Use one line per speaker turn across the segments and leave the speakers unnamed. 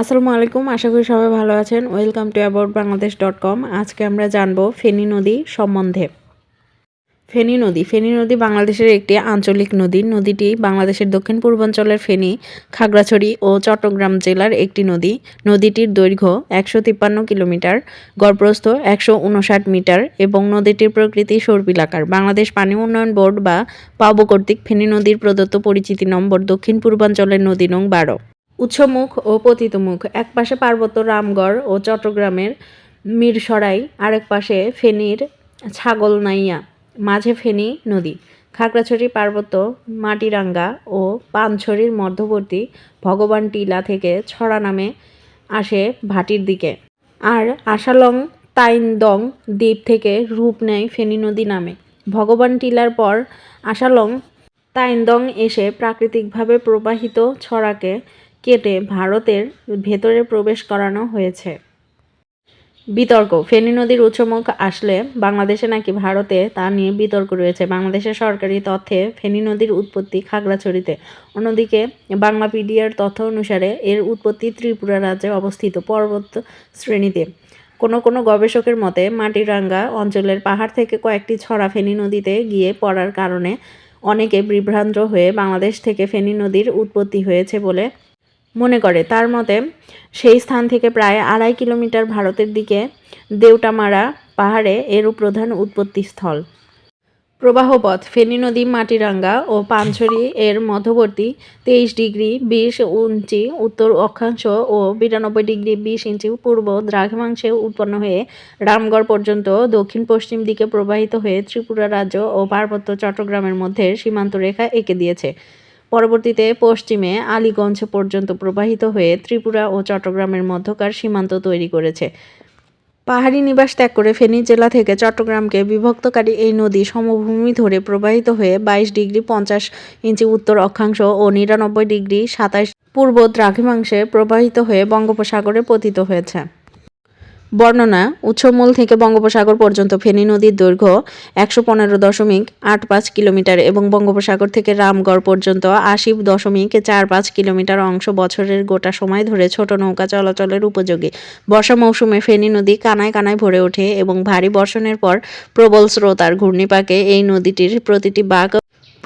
আসসালামু আলাইকুম, আশা করি সবাই ভালো আছেন। Welcome to about Bangladesh dot com আজকে আমরা জানব ফেনী নদী সম্বন্ধে। ফেনী নদী ফেনী নদী বাংলাদেশের একটি আঞ্চলিক নদী। নদীটি বাংলাদেশের দক্ষিণ পূর্বাঞ্চলের ফেনী, খাগড়াছড়ি ও চট্টগ্রাম জেলার একটি নদী। নদীটির দৈর্ঘ্য একশো তিপ্পান্ন কিলোমিটার, গড়প্রস্থ একশো উনষাট মিটার এবং নদীটির প্রকৃতি সর্পিলাকার বাংলাদেশ পানি উন্নয়ন বোর্ড বা পাবো কর্তৃক ফেনী নদীর প্রদত্ত পরিচিতি নম্বর দক্ষিণ পূর্বাঞ্চলের নদী নং বারো। উৎসমুখ ও পতিতমুখ। এক পাশে পার্বত্য রামগড় ও চট্টগ্রামের মিরসরাই, আরেক পাশে ফেনীর ছাগলনাইয়া, মাঝে ফেনী নদী। খাগড়াছড়ি, পার্বত্য মাটিরাঙ্গা ও পানছড়ির মধ্যবর্তী ভগবান টিলা থেকে ছড়া নামে আসে ভাটির দিকে। আর আশালং তাইনদং দ্বীপ থেকে রূপ নেয় ফেনী নদী নামে। ভগবান টিলার পর আশালং তাইনদং এসে প্রাকৃতিকভাবে প্রবাহিত ছড়াকে কেটে ভারতের ভেতরে প্রবেশ করানো হয়েছে। বিতর্ক, ফেনী নদীর উচ্চমুখ আসলে বাংলাদেশে নাকি ভারতে তা নিয়ে বিতর্ক রয়েছে। বাংলাদেশের সরকারি তথ্যে ফেনী নদীর উৎপত্তি খাগড়াছড়িতে। অন্যদিকে, বাংলাপিডিয়ার তথ্য অনুসারে এর উৎপত্তি ত্রিপুরা রাজ্যে অবস্থিত পর্বত শ্রেণীতে। কোনো কোনো গবেষকের মতে, মাটিরাঙ্গা অঞ্চলের পাহাড় থেকে কয়েকটি ছড়া ফেনী নদীতে গিয়ে পড়ার কারণে অনেকে বিভ্রান্ত হয়ে বাংলাদেশ থেকে ফেনী নদীর উৎপত্তি হয়েছে বলে মনে করে। তার মতে, সেই স্থান থেকে প্রায় আড়াই কিলোমিটার ভারতের দিকে দেউটামারা পাহাড়ে এরও প্রধান উৎপত্তিস্থল প্রবাহপথ ফেনী নদী, মাটিরাঙ্গা ও পানছড়ি এর মধ্যবর্তী তেইশ ডিগ্রি বিশ ইঞ্চি উত্তর অক্ষাংশ ও বিরানব্বই ডিগ্রি বিশ ইঞ্চি পূর্ব দ্রাঘিমাংশে উৎপন্ন হয়ে রামগড় পর্যন্ত দক্ষিণ পশ্চিম দিকে প্রবাহিত হয়ে ত্রিপুরা রাজ্য ও পার্বত্য চট্টগ্রামের মধ্যে সীমান্ত রেখা এঁকে দিয়েছে। পরবর্তীতে পশ্চিমে আলীগঞ্জ পর্যন্ত প্রবাহিত হয়ে ত্রিপুরা ও চট্টগ্রামের মধ্যকার সীমান্ত তৈরি করেছে। পাহাড়ি নিবাস ত্যাগ করে ফেনী জেলা থেকে চট্টগ্রামকে বিভক্তকারী এই নদী সমভূমি ধরে প্রবাহিত হয়ে বাইশ ডিগ্রি পঞ্চাশ ইঞ্চি উত্তর অক্ষাংশ ও নিরানব্বই ডিগ্রি সাতাশ পূর্ব দ্রাঘিমাংশে প্রবাহিত হয়ে বঙ্গোপসাগরে পতিত হয়েছে। বর্ণনা উৎসমূল থেকে বঙ্গোপসাগর পর্যন্ত ফেনী নদীর দৈর্ঘ্য একশো পনেরো দশমিক আট পাঁচ কিলোমিটার এবং বঙ্গোপসাগর থেকে রামগড় পর্যন্ত আশি দশমিক চার পাঁচ কিলোমিটার অংশ বছরের গোটা সময় ধরে ছোট নৌকা চলাচলের উপযোগী। বর্ষা মৌসুমে ফেনী নদী কানায় কানায় ভরে ওঠে এবং ভারী বর্ষণের পর প্রবল স্রোত আর ঘূর্ণিপাকে এই নদীটির প্রতিটি বাঘ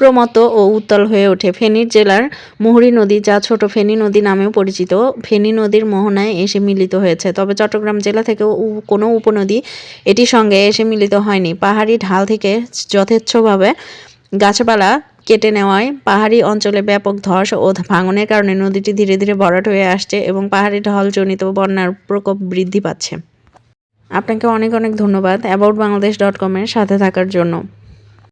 প্রমত্ত ও উত্তল হয়ে ওঠে। ফেনীর জেলার মুহুরী নদী, যা ছোট ফেনী নদী নামেও পরিচিত, ফেনী নদীর মোহনায় এসে মিলিত হয়েছে। তবে চট্টগ্রাম জেলা থেকে কোনো উপনদী এটির সঙ্গে এসে মিলিত হয়নি। পাহাড়ি ঢাল থেকে যথেচ্ছভাবে গাছপালা কেটে নেওয়ায় পাহাড়ি অঞ্চলে ব্যাপক ধস ও ভাঙনের কারণে নদীটি ধীরে ধীরে ভরাট হয়ে আসছে এবং পাহাড়ি ঢলজনিত বন্যার প্রকোপ বৃদ্ধি পাচ্ছে। আপনাকে অনেক অনেক ধন্যবাদ। অ্যাবাউট বাংলাদেশ ডট কমের সাথে থাকার জন্য।